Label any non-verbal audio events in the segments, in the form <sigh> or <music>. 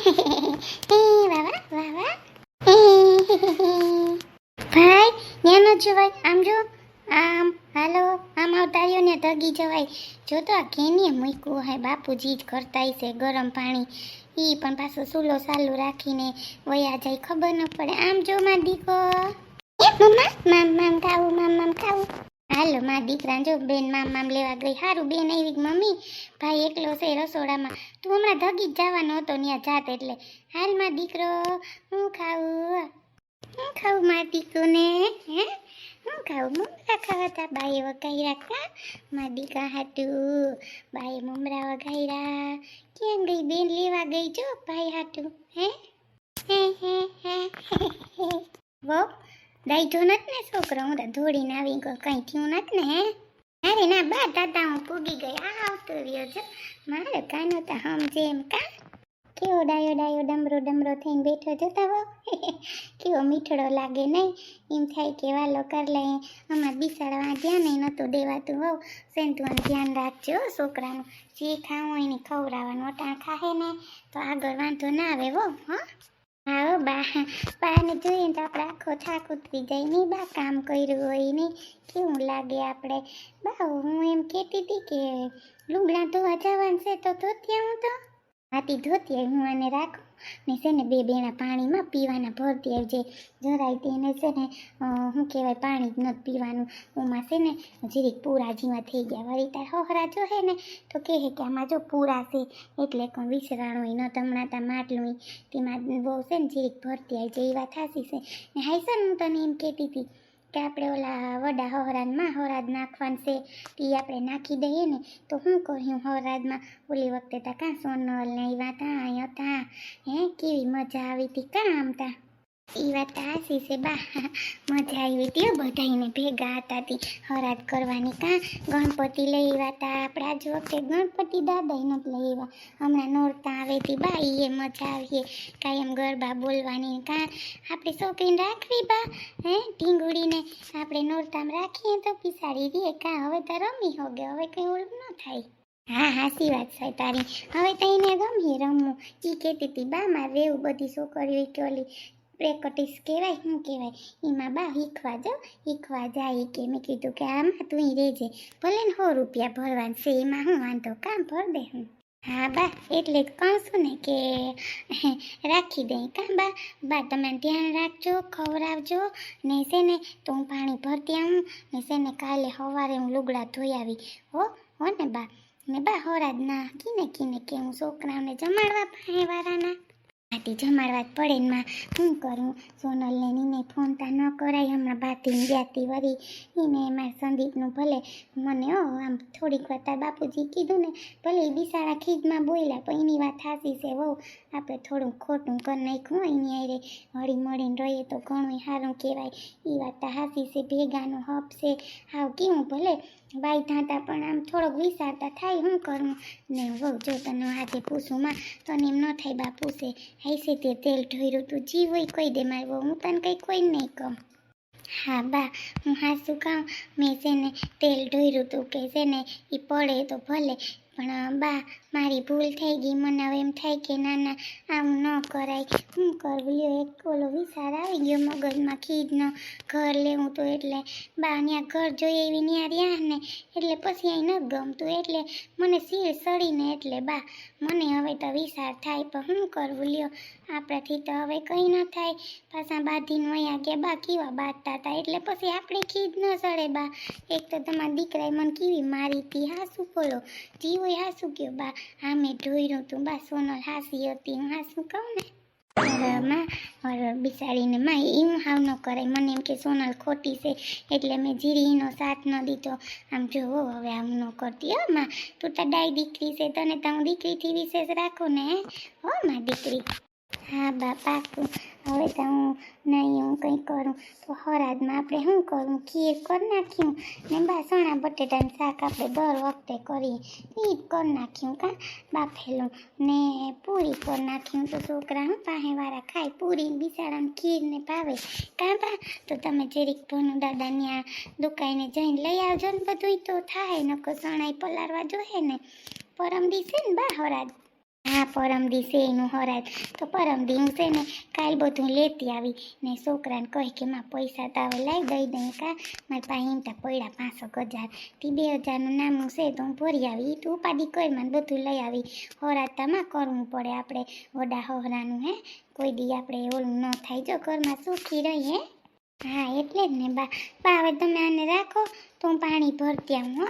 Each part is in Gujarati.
વાહ વાહ વાહ ભાઈ ન્યાનો જવાય આમ જો, આમ, હાલો, આમ આવતા ને ધગી જવાય. જો તો આ કેની મૂક્યું હોય, બાપુજી જ કરતા હશે ગરમ પાણી. એ પણ પાછું સુલો સાલું રાખીને વયા જાય, ખબર ન પડે. આમ જો માં દીકો મામ મામ ખાવું, મામ મામ ખાવું. હાલો માં દીકરા જો બેન મામ મામ લેવા ગઈ. સારું બેન આવી મમ્મી. ભાઈ એકલો છે રસોડામાં. તું હમણાં ધગી જ જવાનો હતો ત્યાં જાત એટલે. હાલમાં દીકરો, હું ખાવું હું ખાવું માં દીકરોને? હે? હું ખાવું મમરા ખાવા તા બાએ વગાઈ રાખતા માં દીકા હાટું. બાએ મમરા વગાઈરા ક્યાં ગઈ બેન? લેવા ગઈ જો ભાઈ હાટું. હે? હે હે હે. <laughs> વો દાઈજો નથી ને છોકરો, હું તો ધોળીને આવી ગયો, કંઈ થયું નથી ને અરે ના બા, દાદા, હું પૂગી ગઈ આવતો રહ્યો છે. મારે કાનો તો સમજે એમ કા? કેવો ડાયો ડાયો, ડમરો ડમરો થઈને બેઠો જતા હો <laughs> કેવો મીઠડો લાગે નહીં. એમ થાય કે વાલો કર લે. હમણાં બિસાડવા ધ્યાન નહીં નહોતું દેવાતું હોવ સેન્તુવાનું ધ્યાન રાખજો છોકરાનું. જે ખાવું એને ખવડાવવાનું, અટાણ ખાહે ને. તો આગળ વાંધો ના આવે હો હા. હા બા, બાને જોઈએ તો આપણે આખો થાક ઉતરી જાય નહીં બા કામ કર્યું હોય ને કેવું લાગે આપણે? બા, હું એમ કહેતી હતી કે લુગડા ધોવા જવાનું છે તો ધોતી હું તો. હાથી ધોતી હું આને રાખું? ને છે ને બે બેણા પાણીમાં પીવાના ભરતી આવી જાય. જરાય તેને છે ને શું કહેવાય, પાણી જ નથી પીવાનું. એમાં છે ને, જીરીક પૂરા જેવા થઈ ગયા. વળી તાર હોહરા જો હે ને, તો કહે કે આમાં જો પૂરા છે. એટલે કોણ વિસરાણું ન તમણા તા માટલું તેમાં બહુ છે ને, જીરીક ભરતી આવી જાય એ વાત હાસી છે. ને હાઈ છે ને હું તને એમ કહેતી હતી. કે આપણે ઓલા વડા હોરાદમાં હોરાદ નાખવાનું છે એ આપણે નાખી દઈએ ને, તો હું કહ્યું હોરાદમાં ઓલી વખતે તા કાં સોનલ ને આવ્યા હતા અહીંયા હે, કેવી મજા આવી હતી કાં આમ તા. એ વાત મજા આવી હતી બધાને ભેગા હતા તી હરાત કરવાની કાં? ગણપતિ લઈ આવ્યા આપણે આજ વખતે ગણપતિ દાદા નથી લઈ આવ્યા. હમણાં નોરતા આવે તી, બા. એ મજા આવીએ. કાયમ ગરબા બોલવાની કાં? આપણે શોખીન રાખવી, બા. હે? ઢીંગુડીને આપણે નોરતામ રાખીએ તો પિસાડી દઈએ. કાં, હવે તો રમી હોગે. હવે કંઈ ઓલું ન થાય. હા હાસી વાત છે તારી. હવે તો એને ગમી રમવું. એ કહેતી હતી બા, મારે રહેવું બધી છોકરીઓ કે પ્રેક્ટિસ કહેવાય, શું કહેવાય? એમાં બા શીખવા જાઓ, શીખવા જાય કે મેં કીધું કે આમાં તું અહીં રહેજે ભલે ને સો રૂપિયા ભરવાનું છે, એમાં હું વાંધો, કામ ભર દે હું. હા બા, એટલે જ કહું છું ને કે રાખી દઈ કાં બા. બા તમે ધ્યાન રાખજો, ખવડાવજો. ને છે ને, તો હું પાણી ભરતી આવું. ને છે ને, કાલે સવારે હું લુગડા ધોઈ આવી. હો હો ને બા. ને બા હોરા જ ના, કીને કીને કે હું છોકરાઓને જમાડવા પાસે વાળાના. આથી જમાડવા જ પડે ને માં શું કરું? સોનલને નીને ફોન તા ન કરાય. હમણાં બાતીને ગ્યાતી વળી. એને એમાં સંદીપનું ભલે મને ઓ આમ થોડીક વાર તાર બાપુજી કીધું ને, ભલે એ બિસાડા ખીજમાં બોલ્યા પણ એની વાત હાસી છે, વહુ. આપણે થોડું ખોટું કરી નાખ્યું એની આરે હળી મળીને રહીએ તો ઘણું સારું કહેવાય. એ વાત તો હાસી છે, ભેગાનું હપ છે. હાવ કેવું ભલે. બાઈ ધાતા પણ આમ થોડોક વિચારતા થાય શું કરું? ને વહુ, જો તને આજે પૂછું માં, તને એમ ન થાય બા પૂછે હૈસે તે તેલ ઢોર્યું તું જી હોય કહી દે મારી વહુ, હું તને કંઈ કોઈ નહીં કહું. હા બા, હું હાસું કહું, મેં છે ને તેલ ઢોયરું તું કે છે ને એ પડે તો ભલે પણ બા, મારી ભૂલ થઈ ગઈ. મને હવે એમ થાય કે ના ના, આમ ન કરાય. હું કરવું? લ્યો, એક ઓલો વિચાર આવી ગયો મગજમાં. ખીજનો ઘર લેવું તો એટલે. બા ત્યાં ઘર જોઈએ એવી ત્યાં રહ્યા ને. એટલે પછી અહીં નથી ગમતું. એટલે મને શીર સડીને એટલે બા, મને હવે તો વિચાર થાય. પણ હું કરવું? લ્યો, આપણાથી તો હવે કંઈ ન થાય. પાછા બાધીને વયા ગયા. બા, કેવા બાંધતા હતા? એટલે પછી આપણે ખીજ ન સડે બા. એક તો તમારા દીકરાએ મને કેવી મારી હતી હાસું બોલો. જીવો હાસું કયો બા હા મેં ઢોર્યું તું બા સોનલ હાસી હતી હું હાસું કહું ને માં બિચારીને માં એવું હાવ ન કરાય મને એમ કે સોનલ ખોટી છે એટલે મેં જીરીનો સાથ ન દીધો આમ જો હો હવે આમ ન કરતી હો માં તું તો ડાય દીકરી છે તને તો હું દીકરીથી વિશેષ રાખું ને હો માં દીકરી હા બા પાકું હવે તો હું નહીં, હું કંઈ કરું. તો હરાદમાં આપણે શું કરું? ખીર કરી નાખ્યું. ને બા ચણા બટેટાનું શાક આપણે દર વખતે કરીએ. એ જ કરી નાખ્યું કાં, બાફેલું. ને પૂરી કરી નાખ્યું. તો છોકરા હું પાસેવાળા ખાય. પૂરી બિચારાને ખીર ને ભાવે. કાં બા? તો તમે જેરીક ભણું દાદા ત્યાં દુકાને જઈને લઈ આવજો ને બધું તો થાય. નકો ચણાય પલાળવા જોઈએ ને. પરમ દિવસે ને બા હરાદ હા પરમ દિવસે એનું હરાય તો પરમ દિવસે ને કાલ બધું લેતી આવી ને છોકરાને કહી કે માં પૈસા તો હવે લાવી દઈ દઈ કા. મારી પાસે એમ તા પડ્યા પાંચસો હજાર. તી બે હજારનું નામું છે તો હું ભરી આવી. તું ઉપાધિ કરી, મને બધું લઈ આવી. હોરાજ તામાં કરવું પડે આપણે વડા હોરાનું, હે. કોઈ દી આપણે ઓલું ન થાય. જો ઘરમાં સુખી રહીએ હા, એટલે જ ને બા. બા, હવે તમે આને રાખો તો હું પાણી ભરતી આવું, હો.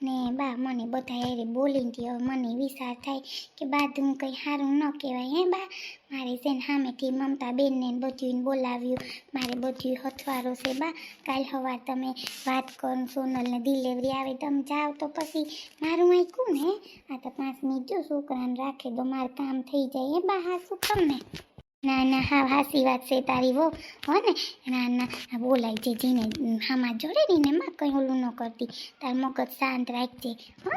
ને બા, મને બધા એરે બોલીને હવે મને વિચાર થાય કે બાદ હું કંઈ સારું ન કહેવાય, હે બા? મારે છે ને સામેથી મમતા બેનને બધું બોલાવ્યું. મારે બધું હથવારો છે બા. કાલ સવાર તમે વાત કરો, સોનલને ડિલિવરી આવે તમે જાઓ તો પછી મારું અહીં ને આ તો પાંચ મિનિટ જો છોકરાને રાખે તો મારું કામ થઈ જાય, હે બા? હા શું તમને ના ના, હા, હાસી વાત છે તારી વો હો ને? ના ના બોલાય છે જીને. હામાં જોડે ને એમાં કંઈ ઓલું ન કરતી. તાર મગજ શાંત રાખજે, હો.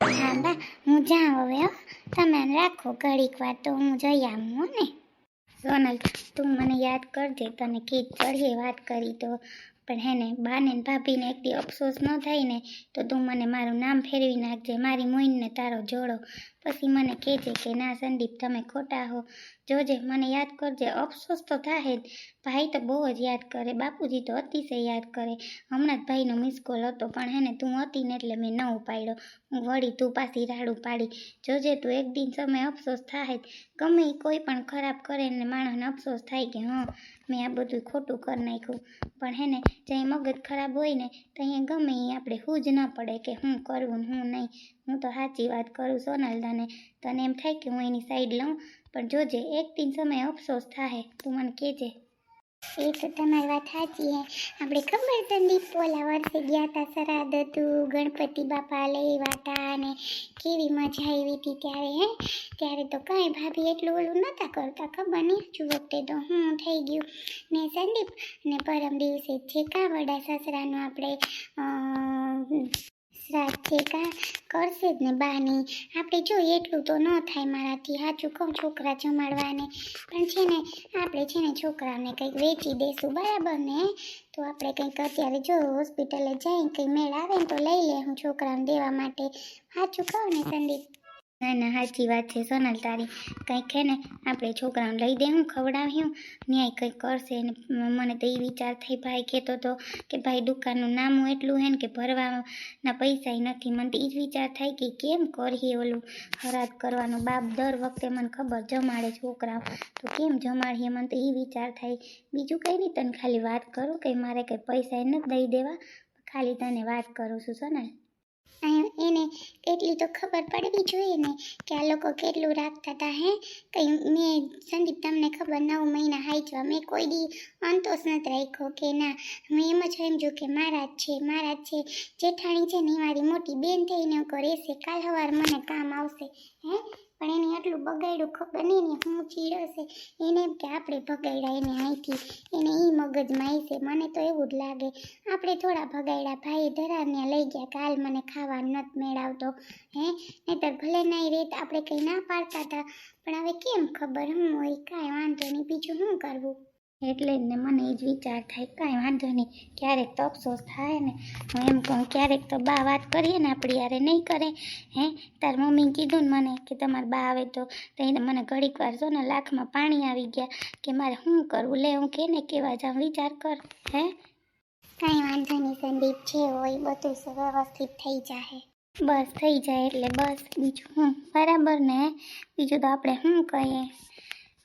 હા, બા, હું જાઉં હવે, હો. તમે રાખો, ઘડીક વાર તો હું જઈ આવું, હો ને? સોનલ, તું મને યાદ કરજે, તને કીધ ચઢીએ વાત કરી તો. પણ હે ને, બાને ભાભીને એક અફસોસ ન થાય ને, તો તું મને મારું નામ ફેરવી નાખજે, મારી મોઈનને તારો જોડો. પછી મને કહેજે કે, ના સંદીપ, તમે ખોટા હો. જોજે, મને યાદ કરજે. અફસોસ તો થાય જ. ભાઈ તો બહુ જ યાદ કરે. બાપુજી તો અતિશય યાદ કરે. હમણાં જ ભાઈનો મિસ કોલ હતો, પણ હે ને, તું હતી ને એટલે મેં ન ઉપાડ્યો. હું વળી તું પાછી રાડું પાડી. જોજે, તું એક દિન સમય અફસોસ થાય જ. ગમે ઈ કોઈ પણ ખરાબ કરે ને માણસને અફસોસ થાય કે, હા, મેં આ બધું ખોટું કરી નાખ્યું. પણ હે ને, જ્યાં મગજ ખરાબ હોય ને તો અહીંયા ગમે એ આપણે હું જ ના પડે કે, હું કરવું ને હું નહીં. હું તો સાચી વાત કરું સોનલદાને તને એમ થાય કે હું એની સાઈડ લઉં? પણ જોજે, એક દિન સમય અફસોસ થાય તું મને કહેજે. એ તો તમારી વાત સાચી હે. આપણે ખબર સંદીપ પોલા વર્ષે ગયા હતા શ્રાદ્ધ હતું ગણપતિ બાપા લેવા હતા અને કેવી મજા આવી હતી ત્યારે હે. ત્યારે તો કાંઈ ભાભી એટલું ઓલું નહોતા કરતા, ખબર નહીં હજુ વખતે તો હું થઈ ગયું. ને સંદીપ ને પરમ દિવસે જે કાં વડા સસરાનું આપણે શ્રાદ્ધ કા કરશે જ ને બાની. આપણે જો એટલું તો ન થાય મારાથી. સાચું કહું છોકરા જમાડવાને. પણ છે ને, આપણે છે ને છોકરાને કંઈક વેચી દેશું. બરાબર ને? તો આપણે કંઈક અત્યારે જો હોસ્પિટલે જઈને કંઈ મેળ આવે ને તો લઈ લે હું છોકરાને દેવા માટે. સાચું કહું ને સંદીપ. ના ના સાચી વાત છે, સોનલ, તારી કંઈક છે ને, આપણે છોકરાઓને લઈ દે, હું ખવડાવ્યું ન્યાય કંઈક કરશે ને મને તો એ વિચાર થઈ ભાઈ કહેતો હતો કે ભાઈ દુકાનનું નામું એટલું હે ને કે ભરવાના પૈસા નથી, મને તો એ જ વિચાર થાય કે કેમ કરીએ ઓલું હરાજ કરવાનું બાપ દર વખતે મને ખબર જમાડે છોકરાઓ, તો કેમ જમાડીએ, મને તો એ વિચાર થાય. બીજું કંઈ નહીં, તને ખાલી વાત કરું કે મારે કંઈ પૈસા નથી દઈ દેવા, ખાલી તને વાત કરું છું, સોનલ. એને એટલી તો ખબર પડવી જોઈએ ને કે આ લોકો કેટલું રાખતા હતા હે. કંઈ મેં સંદીપ તમને ખબર નવ મહિના હાઈચવા મેં કોઈ દી અંતોષ નથી રાખ્યો કે ના, હું એમ જ સમજુ કે મારા જ છે, મારા જ છે. જેઠાણી છે ને એ મારી મોટી બેન થઈને રહેશે, કાલ સવાર મને કામ આવશે, હે? પણ એને આટલું બગાડ્યું ખબર નહીં ને હું ચીડશે એને એમ કે આપણે ભગાડ્યા એને અહીંથી એને એ મગજમાં આવશે મને તો એવું જ લાગે. આપણે થોડા ભગાડ્યા ભાઈ ધરાને લઈ ગયા કાલ મને ખાવા નથી મેળવતો. હે? નહીતર ભલે નહીં રેત, આપણે કંઈ ના પાડતા હતા પણ હવે કેમ ખબર? હું હોય, કાંઈ વાંધો નહીં. બીજું શું કરવું? એટલે જ ને મને એ જ વિચાર થાય કાંઈ વાંધો નહીં ક્યારેક તો અફસોસ થાય ને. હું એમ કહું ક્યારેક તો બા વાત કરીએ ને આપણી યારે નહીં કરે હે? તાર મમ્મીએ કીધું ને મને કે તમારા બા આવે તો તો મને ઘડીક વાર જો ને લાખમાં પાણી આવી ગયા કે મારે શું કરવું? લે હું કેને કેવા જાઉં? વિચાર કર હે? કાંઈ વાંધો નહીં સંદીપ જે હોય બધું વ્યવસ્થિત થઈ જાય બસ થઈ જાય એટલે બસ. બીજું હું? બરાબર ને? બીજું તો આપણે શું કહીએ?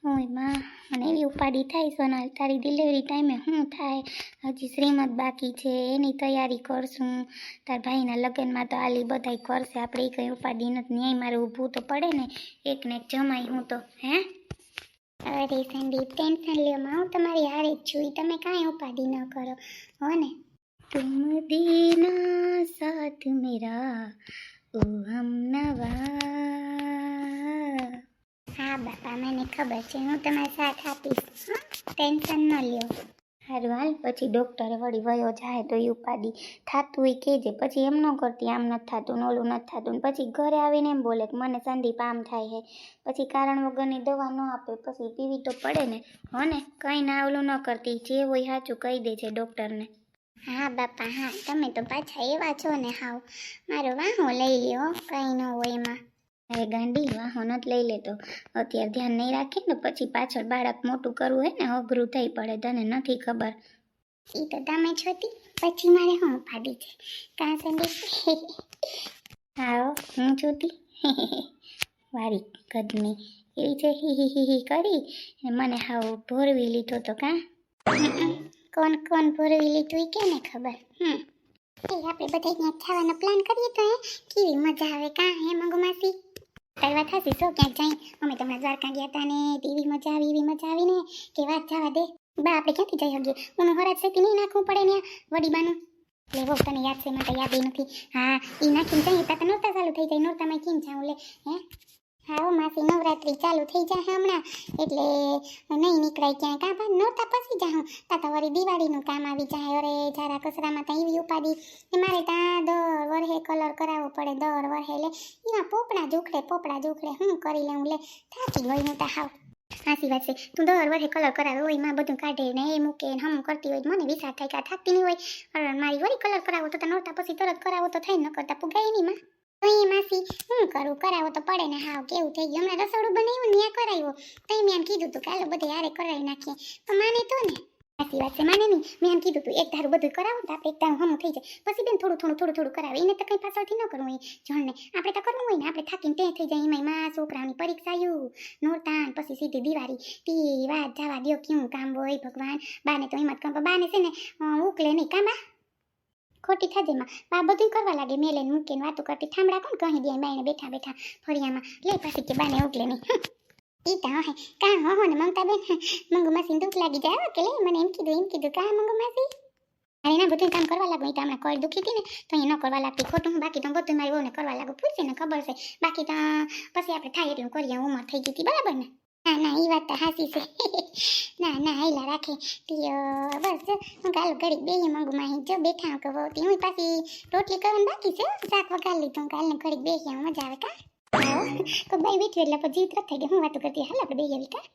ઓયમાં. મને એવી ઉપાડી થાય સોનલ. તારી ડિલિવરી ટાઈમે શું થાય? હજી શ્રીમદ બાકી છે, એની તૈયારી કરશું. તાર ભાઈના લગ્નમાં તો આલી બધાય કરશે. આપણે એ કંઈ ઉપાડી નથી. ન્યાય મારે ઊભું તો પડે ને. એક ને એક હું તો, હે? અરે સંદીપ ટેન્શન લ્યો, માં. હું તમારી હારે જ છું. તમે કાંઈ ઉપાડી ન કરો. હો ને. તુમ દેના સાથ મેરા ઓ હમ નવા હા બાપા મને ખબર છે. હું તમારો સાથ આપીશ? ટેન્શન ન લ્યો. સારું હાલ પછી ડૉક્ટરે વળી વયો જાય તો એ ઉપાડી થાતું હોય કહેજે. પછી એમ ન કરતી આમ નથી થતું ને ઓલું નથી થતું. પછી ઘરે આવીને એમ બોલે કે મને સંદીપ આમ થાય છે પછી કારણ વગરની દવા ન આપે પછી પીવી તો પડે ને. હો ને કંઈ ના ઓલું ન કરતી જે હોય સાચું કહી દે છે ડૉક્ટરને. હા બાપા હા તમે તો પાછા એવા છો ને હાવ. મારો વાહો લઈ લ્યો કંઈ ન હોય એમાં. અરે ગાંડી વાહન જ લઈ લેતો અત્યારે ધ્યાન નહીં રાખે ને પછી પાછળ બાળક મોટું કરવું હોય ને અઘરું થઈ પડે તને નથી ખબર. એ તો તમે છોતી પછી મારે હું પાડી છે? કાં સંદેશ? આવો હું છોતી વારી કદની એવી છે હી હી કરી મને હાવ ભોરવી લીધો તો કાં? કોણ કોણ ભોરવી લીધું એ કેને ખબર? હમ. એ આપણે બધા ત્યાં જવાનો પ્લાન કરીએ તો એ કેવી મજા આવે કાં હે મંગુ માસી તારી વાત હાસી સો ક્યાંક જાય. અમે તમને દ્વારકા ગયા હતા ને એવી મજા આવી એવી મજા આવી ને કે વાત જવા દે. બા, આપણે ક્યાંથી જઈ શકીએ? હું હરાજ સેતી નહીં નાખવું પડે ને વડીબાનું. લે બહુ તને યાદ છે માટે યાદ નથી. હા એ નાખીને જઈએ ત્યાં નોરતા ચાલુ થઈ જાય, નોરતામાં કેમ જાઉં લે, હે? હા માસી, નવરાત્રી ચાલુ થઈ જાય હમણાં. એટલે નહીં નીકળાય ક્યાંય. કાં બા, નોરતા પછી જાઉં. તા વળી દિવાળીનું કામ આવી જાય. અરે જારા કચરામાં ત્યાં એવી ઉપાડી. એ મારે ત્યાં દર વરહે કલર કરાવવો પડે, દર વરહે લે. એમાં પોપડા જોખડે પોપડા જોખડે. હું કરી લઉં, લે. થાકી ગઈ હું તા હાવ. સાચી વાત છે. તું દર વર્ષે કલર કરાવે હોય, માં બધું કાઢે ને એ મૂકે ને હમ કરતી હોય મને વિચાર થાય કે આ થાકતી નહીં હોય. મારી વળી કલર કરાવો તો નોરતા પછી તરત કરાવો તો થાય ન કરતા પુગાય નહીં, માં. તો માસી, હું કરું? કરાવો તો પડે ને હાવ, કેવું થઈ ગયું? હમણાં રસોડું બનાવ્યું ને ત્યાં કરાવ્યું. તો મેં એમ કીધું તું કે હાલો, બધે હારે કરાવી નાખીએ. તો માને તો ને. સાચી વાત છે, માને નહીં. મેં એમ કીધું તું, એક ધારું બધું કરાવો, તો આપણે એક ધારું હમું થઈ જાય. પછી બેન થોડું થોડું થોડું થોડું કરાવે. એને તો કંઈ પાછળથી ન કરવું હોય. જણને, આપણે તો કરવું હોય ને, આપણે થાકીને તે થઈ જાય. એમાં માં છોકરાની પરીક્ષા આવ્યું નોરતાન, પછી સીધી દિવાળી. તી વાત જવા દો કેવું કામ હોય ભગવાન. બાને તો એમ જ કામ બાને છે ને ઉકલે નહીં. કામ ખોટી થાજે માં. બા બધું કરવા લાગે. મેલે મૂકીને વાતો કરતી. થાંભળા કોણ કહી દે? બાઈને બેઠા બેઠા ફળિયામાં. લે પાછી કે બાને ઉકલે નહીં. ઈ તો હે. કા હો હો ને મમતા બેન મંગુ માસી દુઃખ લાગી જાય. કે લે મને એમ કીધું એમ કીધું. કા મંગુ માસી? અરે ના બધું કામ કરવા લાગુ. તો હમણાં કોઈ દુખી હતી ને, તો અહીંયા ન કરવા લાગતી. ખોટું બાકી તો બધું મારી વહુને કરવા પૂછી ને ખબર છે. બાકી તો પછી આપણે થાય એટલું. કરીએ ઉંમર થઈ ગઈ હતી. બરાબર ને? ના ના એ વાત તો હાસી છે. ના ના હાઈલા રાખે. બસ. હું કાલ ઘડી બે મંગુ માહી જો બેઠા કે વહુતી હું પાછી રોટલી કરવાની બાકી છે. શાક વઘાર લીધું. કાલ ને ઘડીક બેહીએ મજા આવે કા? કોઈ બાઈ બેઠી એટલે પછી જીત થઈ ગઈ હું વાતો કરતી હાલ આપણે બે કા?